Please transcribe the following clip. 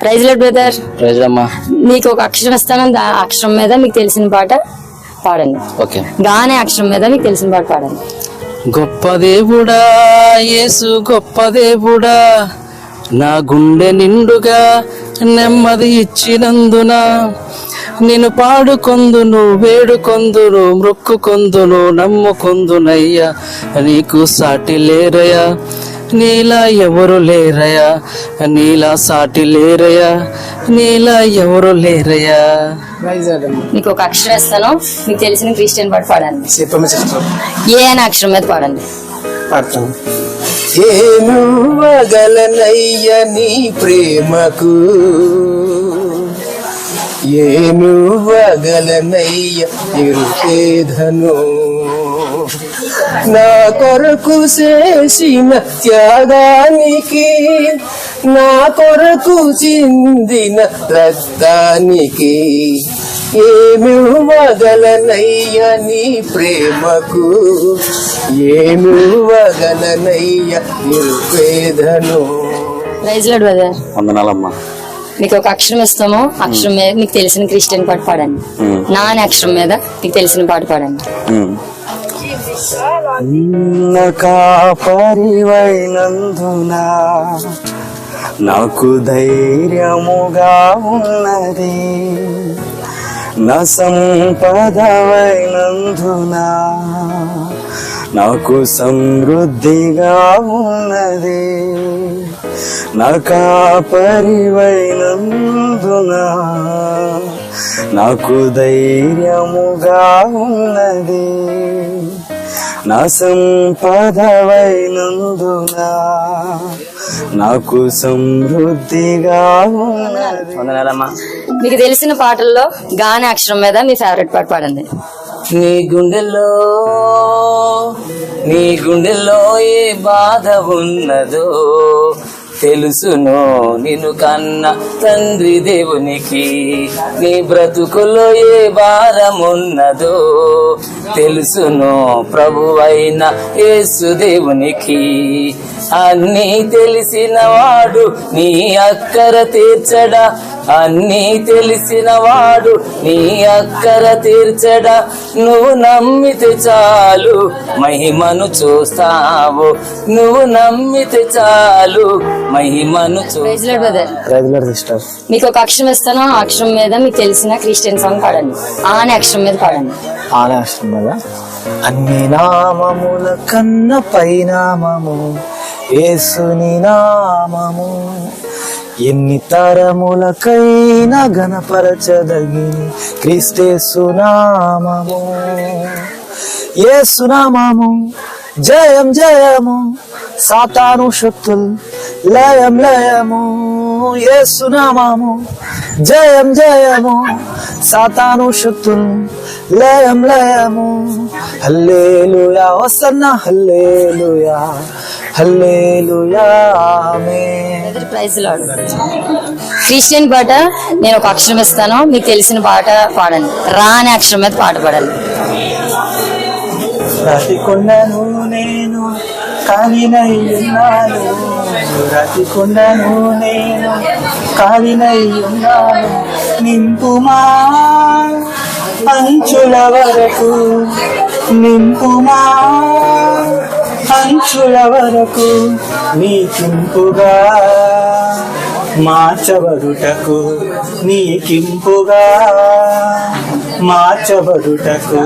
ప్రైజ్లో బ్రదర్ ప్రజలమ్మా మీకు ఒక అక్షరం ఇస్తాను. దా అక్షరం మీద మీకు తెలిసిన పాట పాడండి. ఓకే. గానే అక్షరం మీద మీకు తెలిసిన పాట పాడండి. గొప్ప దేవుడా యేసు గొప్ప దేవుడా నా గుండె నిండుగా నెమ్మది ఇచ్చినందున నేను పాడుకొందును వేడుకొందును మొక్కుకొందును నమ్ముకొందునయ్యా. నీకు సాటి లేరయ్యా. నీలా ఎవరు లేరయ్యా? నీలా సాటి లేరయ్యా? నీలా ఎవరు లేరయ్యా? మీకు ఒక అక్షరం ఇస్తాను. మీకు తెలిసిన క్రిస్టియన్ పాట పాడండి. సిస్టర్ ఏ అనే అక్షరం మీద పాడండి. పాడతాను ఏను వగలనయ్య నీ ప్రేమకు. ఏను వగలనయ్య నిరుపేదను నా కొరకు చేసిన త్యాగానికి నా కొరకు చిందిన రక్తానికి ఏమి వగలనయ్య నీ ప్రేమకు? ఏమి వగలనయ్య నిరుపేదను వందనాలమ్మా. మీకు ఒక అక్షరం ఇస్తాము. అక్షరం మీద మీకు తెలిసిన క్రిస్టియన్ పాట పాడండి. నా అనే అక్షరం మీద మీకు తెలిసిన పాట పాడండి. కాపరివైనందున నాకు ధైర్యముగా ఉన్నది. నా సంపదవైనందున నాకు సమృద్ధిగా ఉన్నది. నా కాపరివైనందున నాకు ధైర్యముగా ఉన్నది. నా సంపదవైనందున? నాకు సమృద్ధిగా వందనాలమ్మా. మీకు తెలిసిన పాటల్లో గానే అక్షరం మీద మీ ఫేవరెట్ పాట పాడండి. నీ గుండెల్లో నీ గుండెల్లో ఏ బాధ ఉన్నదో తెలుసును నిన్ను కన్న తండ్రి దేవునికి. నీ బ్రతుకులో ఏ భారం ఉన్నదో తెలుసును ప్రభువైన యేసు దేవునికి. అన్నీ తెలిసిన వాడు నీ అక్కర తీర్చడా అన్నీ తెలిసిన వాడు నీ అక్కర తీర్చడా. నువ్వు నమ్మితే చాలు మహిమను చూస్తావు. నువ్వు నమ్మితే చాలు మహిమను చూ ప్రైజ్లో బ్రదర్ రెగ్యులర్ సిస్టర్ మీకు ఒక అక్షరం ఇస్తాను. ఆ అక్షరం మీద మీకు తెలిసిన క్రిస్టియన్ సాంగ్ పాడండి. ఆ అనే అక్షరం మీద పాడండి. ఆలయం కదా అన్ని నామముల కన్న పైనామము యేసుని నామము. ఎన్ని తరములకైనా గణపరచదగిని సునామము ఏ సునామము జయం జయము సాతాను శక్తులు లయం లయము. ఏ సునామము జయం జయము సాతాను శక్తులు లయం లయము. Hallelujah వసన్న hallelujah. క్రిస్టియన్ పాట నేను ఒక అక్షరం ఇస్తాను. మీకు తెలిసిన పాట పాడండి. రా అనే అక్షరం మీద పాట పాడండి. ప్రతి కొండను నేను కాలినై ఉన్నాను ప్రతి కొండను నేను కాలినై ఉన్నాను నింపుమా అంచుల వరకు నింపుమా అంచుల వరకు నీకింపుగా మార్చబడుటకు నీ కింపుగా మార్చబడుటకు.